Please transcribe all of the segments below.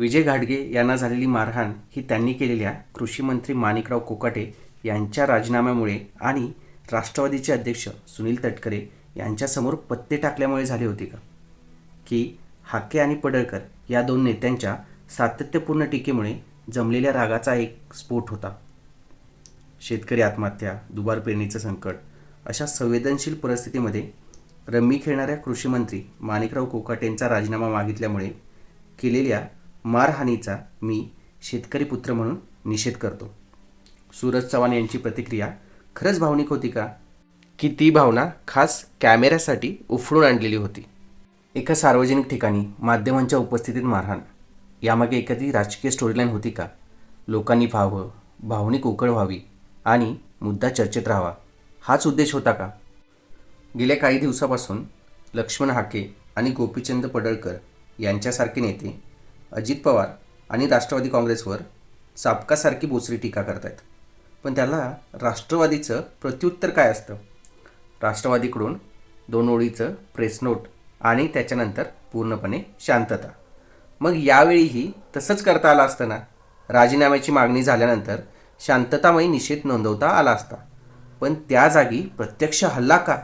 विजय घाटगे यांना झालेली मारहाण ही त्यांनी केलेल्या कृषीमंत्री माणिकराव कोकाटे यांच्या राजीनाम्यामुळे आणि राष्ट्रवादीचे अध्यक्ष सुनील तटकरे यांच्यासमोर पत्ते टाकल्यामुळे झाली होती का? की हाके आणि पडळकर या दोन नेत्यांच्या सातत्यपूर्ण टीकेमुळे जमलेल्या रागाचा एक स्फोट होता. शेतकरी आत्महत्या दुबार पेरणीचं संकट अशा संवेदनशील परिस्थितीमध्ये रम्मी खेळणाऱ्या कृषीमंत्री माणिकराव कोकाटेंचा राजीनामा मागितल्यामुळे केलेल्या मारहाणीचा मी शेतकरी पुत्र म्हणून निषेध करतो. सूरज चव्हाण यांची प्रतिक्रिया खरंच भावनिक होती का? की ती भावना खास कॅमेऱ्यासाठी उफडून आणलेली होती. एका सार्वजनिक ठिकाणी माध्यमांच्या उपस्थितीत मारहाण. यामागे एखादी राजकीय स्टोरीलाईन होती का? लोकांनी व्हावं भावनिक उकळ व्हावी आणि मुद्दा चर्चेत राहावा. हाच उद्देश होता का? गेल्या काही दिवसापासून लक्ष्मण हाके आणि गोपीचंद पडळकर यांच्यासारखे नेते अजित पवार आणि राष्ट्रवादी काँग्रेसवर चापकासारखी बोचरी टीका करतायत. पण त्याला राष्ट्रवादीचं प्रत्युत्तर काय असतं? राष्ट्रवादीकडून दोन ओळीचं प्रेस नोट आणि त्याच्यानंतर पूर्णपणे शांतता. मग यावेळीही तसंच करता आलं असतं ना राजीनाम्याची मागणी झाल्यानंतर शांततामयी निषेध नोंदवता आला असता. पण त्या जागी प्रत्यक्ष हल्ला का?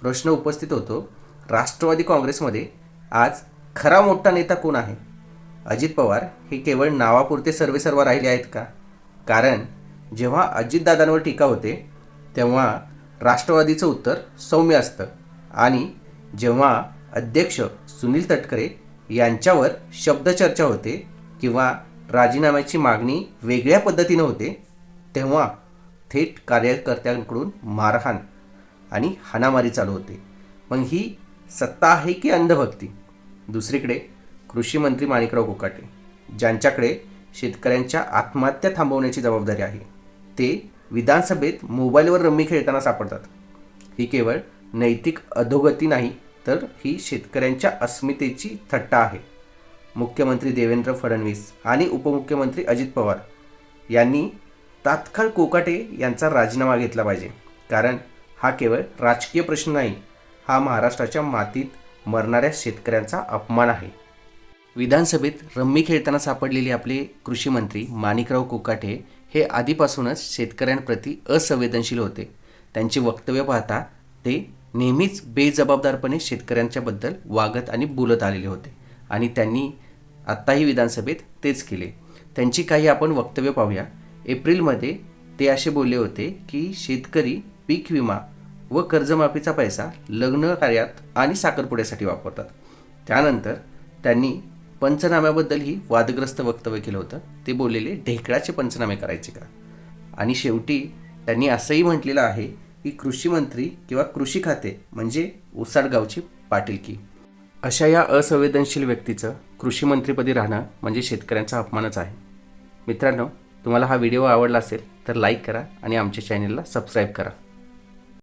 प्रश्न उपस्थित होतो. राष्ट्रवादी काँग्रेसमध्ये आज खरा मोठा नेता कोण आहे? अजित पवार हे केवळ नावापुरते सर्वेसर्व राहिले आहेत का? कारण जेव्हा अजितदादांवर टीका होते तेव्हा राष्ट्रवादीचं उत्तर सौम्य असतं आणि जेव्हा अध्यक्ष सुनील तटकरे यांच्यावर शब्दचर्चा होते किंवा राजीनाम्याची मागणी वेगळ्या पद्धतीनं होते तेव्हा थेट कार्यकर्त्यांकडून मारहाण आणि हाणामारी चालू होते. मग ही सत्ता आहे की अंधभक्ती? दुसरीकडे कृषी मंत्री माणिकराव कोकाटे ज्यांच्याकडे शेतकऱ्यांच्या आत्महत्या थांबवण्याची जबाबदारी आहे ते विधानसभेत मोबाईलवर रम्मी खेळताना सापडतात. ही केवळ नैतिक अधोगती नाही तर ही शेतकऱ्यांच्या अस्मितेची थट्टा आहे. मुख्यमंत्री देवेंद्र फडणवीस आणि उपमुख्यमंत्री अजित पवार यांनी तात्काळ कोकाटे यांचा राजीनामा घेतला पाहिजे कारण हा केवळ राजकीय प्रश्न नाही हा महाराष्ट्राच्या मातीत मरणाऱ्या शेतकऱ्यांचा अपमान आहे. विधानसभेत रम्मी खेळताना सापडलेले आपले कृषी मंत्री माणिकराव कोकाटे हे आधीपासूनच शेतकऱ्यांप्रती असंवेदनशील होते. त्यांचे वक्तव्य पाहता ते नेहमीच बेजबाबदारपणे शेतकऱ्यांच्याबद्दल वागत आणि बोलत आलेले होते आणि त्यांनी आत्ताही विधानसभेत तेच केले. त्यांची काही आपण वक्तव्य पाहूया. एप्रिलमध्ये ते असे बोलले होते की शेतकरी पीक विमा व कर्जमाफीचा पैसा लग्न कार्यात आणि साखरपुड्यासाठी वापरतात. त्यानंतर त्यांनी पंचनाम्याबद्दलही वादग्रस्त वक्तव्य केलं होतं. ते बोललेले ढेकळाचे पंचनामे करायचे का? आणि शेवटी त्यांनी असंही म्हटलेलं आहे की कृषी मंत्री किंवा कृषी खाते म्हणजे उसाडगावची पाटीलकी अशा या असंवेदनशील व्यक्तीचं कृषी मंत्रीपदी राहणं म्हणजे शेतकऱ्यांचा अपमानच आहे. मित्रांनो तुम्हाला हा व्हिडिओ आवडला असेल तर लाईक करा आणि आमच्या चॅनलला सबस्क्राईब करा.